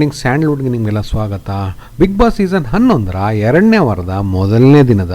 Trending ಸ್ಯಾಂಡ್ಲ್ವುಡ್ಗೆ ನಿಮಗೆಲ್ಲ ಸ್ವಾಗತ. Big boss season ಹನ್ನೊಂದರ ಎರಡನೇ ವಾರದ ಮೊದಲನೇ ದಿನದ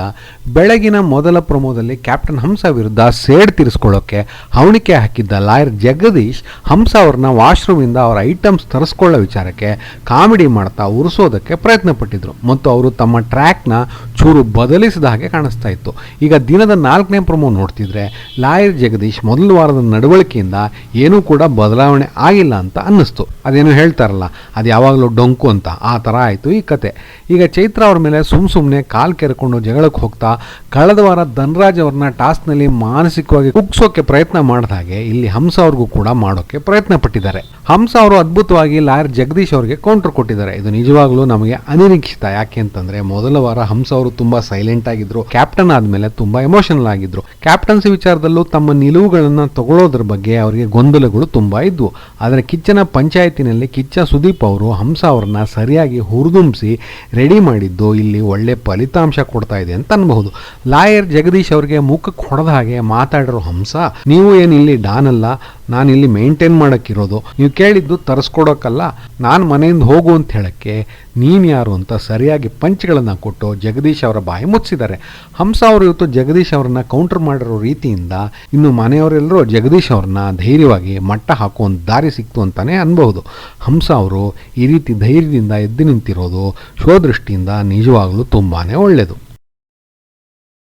ಬೆಳಗಿನ ಮೊದಲ ಪ್ರಮೋದಲ್ಲಿ ಕ್ಯಾಪ್ಟನ್ ಹಂಸ ವಿರುದ್ಧ ಸೇಡ್ ತೀರಿಸ್ಕೊಳ್ಳೋಕೆ ಹವಣಿಕೆ ಹಾಕಿದ್ದ ಲಾಯರ್ ಜಗದೀಶ್ ಹಂಸ ಅವ್ರನ್ನ ವಾಶ್ರೂಮಿಂದ ಅವರ ಐಟಮ್ಸ್ ತರಿಸ್ಕೊಳ್ಳೋ ವಿಚಾರಕ್ಕೆ ಕಾಮಿಡಿ ಮಾಡ್ತಾ ಉರಿಸೋದಕ್ಕೆ ಪ್ರಯತ್ನ ಪಟ್ಟಿದ್ರು ಮತ್ತು ಅವರು ತಮ್ಮ ಟ್ರ್ಯಾಕ್ನ ಚೂರು ಬದಲಿಸಿದ ಹಾಗೆ ಕಾಣಿಸ್ತಾ ಇತ್ತು. ಈಗ ದಿನದ ನಾಲ್ಕನೇ ಪ್ರಮೋ ನೋಡ್ತಿದ್ರೆ ಲಾಯರ್ ಜಗದೀಶ್ ಮೊದಲ ವಾರದ ನಡವಳಿಕೆಯಿಂದ ಏನೂ ಕೂಡ ಬದಲಾವಣೆ ಆಗಿಲ್ಲ ಅಂತ ಅನ್ನಿಸ್ತು. ಅದೇನು ಹೇಳ್ತಾರಲ್ಲ ಅದು ಯಾವಾಗಲೂ ಡೊಂಕು ಅಂತ ಆ ಥರ ಆಯಿತು ಈ ಕತೆ. ಈಗ ಚೈತ್ರ ಅವ್ರ ಮೇಲೆ ಸುಮ್ಮ ಸುಮ್ಮನೆ ಕಾಲು ಕೆರೆಕೊಂಡು ಜಗಳಕ್ಕೆ ಹೋಗ್ತಾ ಕಳೆದ ವಾರ ಧನರಾಜ್ ಅವ್ರನ್ನ ಟಾಸ್ಕ್ನಲ್ಲಿ ಮಾನಸಿಕವಾಗಿ ಕುಗ್ಸೋಕ್ಕೆ ಪ್ರಯತ್ನ ಮಾಡಿದ ಹಾಗೆ ಇಲ್ಲಿ ಹಂಸ ಅವ್ರಿಗೂ ಕೂಡ ಮಾಡೋಕ್ಕೆ ಪ್ರಯತ್ನ ಪಟ್ಟಿದ್ದಾರೆ. ಹಂಸ ಅವರು ಅದ್ಭುತವಾಗಿ ಲಾಯರ್ ಜಗದೀಶ್ ಅವರಿಗೆ ಕೌಂಟರ್ ಕೊಟ್ಟಿದ್ದಾರೆ. ಇದು ನಿಜವಾಗ್ಲೂ ನಮಗೆ ಅನಿರೀಕ್ಷಿತ. ಯಾಕೆ ಅಂತಂದ್ರೆ ಮೊದಲ ವಾರ ಹಂಸ ಅವರು ತುಂಬಾ ಸೈಲೆಂಟ್ ಆಗಿದ್ರು. ಕ್ಯಾಪ್ಟನ್ ಆದಮೇಲೆ ತುಂಬಾ ಎಮೋಷನಲ್ ಆಗಿದ್ರು. ಕ್ಯಾಪ್ಟನ್ಸಿ ವಿಚಾರದಲ್ಲೂ ತಮ್ಮ ನಿಲುವುಗಳನ್ನು ತಗೊಳ್ಳೋದ್ರ ಬಗ್ಗೆ ಅವರಿಗೆ ಗೊಂದಲಗಳು ತುಂಬಾ ಇದ್ವು. ಆದರೆ ಕಿಚ್ಚನ ಪಂಚಾಯತಿನಲ್ಲಿ ಕಿಚ್ಚ ಸುದೀಪ್ ಅವರು ಹಂಸ ಅವ್ರನ್ನ ಸರಿಯಾಗಿ ಹುರಿದುಂಬಿಸಿ ರೆಡಿ ಮಾಡಿದ್ದು ಇಲ್ಲಿ ಒಳ್ಳೆ ಫಲಿತಾಂಶ ಕೊಡ್ತಾ ಇದೆ ಅಂತ ಅನ್ಬಹುದು. ಲಾಯರ್ ಜಗದೀಶ್ ಅವರಿಗೆ ಮುಖಕ್ಕೆ ಹೊಡೆದ ಹಾಗೆ ಮಾತಾಡಿರೋ ಹಂಸ, ನೀವು ಏನು ಇಲ್ಲಿ ಡಾನ್ ಅಲ್ಲ? ನಾನು ಇಲ್ಲಿ ಮೇಂಟೈನ್ ಮಾಡೋಕ್ಕಿರೋದು. ನೀವು ಕೇಳಿದ್ದು ತರಿಸ್ಕೊಡೋಕ್ಕಲ್ಲ ನಾನು ಮನೆಯಿಂದ ಹೋಗು ಅಂತ ಹೇಳೋಕ್ಕೆ ನೀನು ಯಾರು ಅಂತ ಸರಿಯಾಗಿ ಪಂಚ್ಗಳನ್ನು ಕೊಟ್ಟು ಜಗದೀಶ್ ಅವರ ಬಾಯಿ ಮುಚ್ಚಿದ್ದಾರೆ. ಹಂಸ ಅವರು ಇವತ್ತು ಜಗದೀಶ್ ಅವರನ್ನ ಕೌಂಟರ್ ಮಾಡಿರೋ ರೀತಿಯಿಂದ ಇನ್ನು ಮನೆಯವರೆಲ್ಲರೂ ಜಗದೀಶ್ ಅವ್ರನ್ನ ಧೈರ್ಯವಾಗಿ ಮಟ್ಟ ಹಾಕುವಂಥ ದಾರಿ ಸಿಕ್ತು ಅಂತಾನೆ ಅನ್ಬಹುದು. ಹಂಸ ಅವರು ಈ ರೀತಿ ಧೈರ್ಯದಿಂದ ಎದ್ದು ನಿಂತಿರೋದು ಶೋ ದೃಷ್ಟಿಯಿಂದ ನಿಜವಾಗಲೂ ತುಂಬಾ ಒಳ್ಳೆಯದು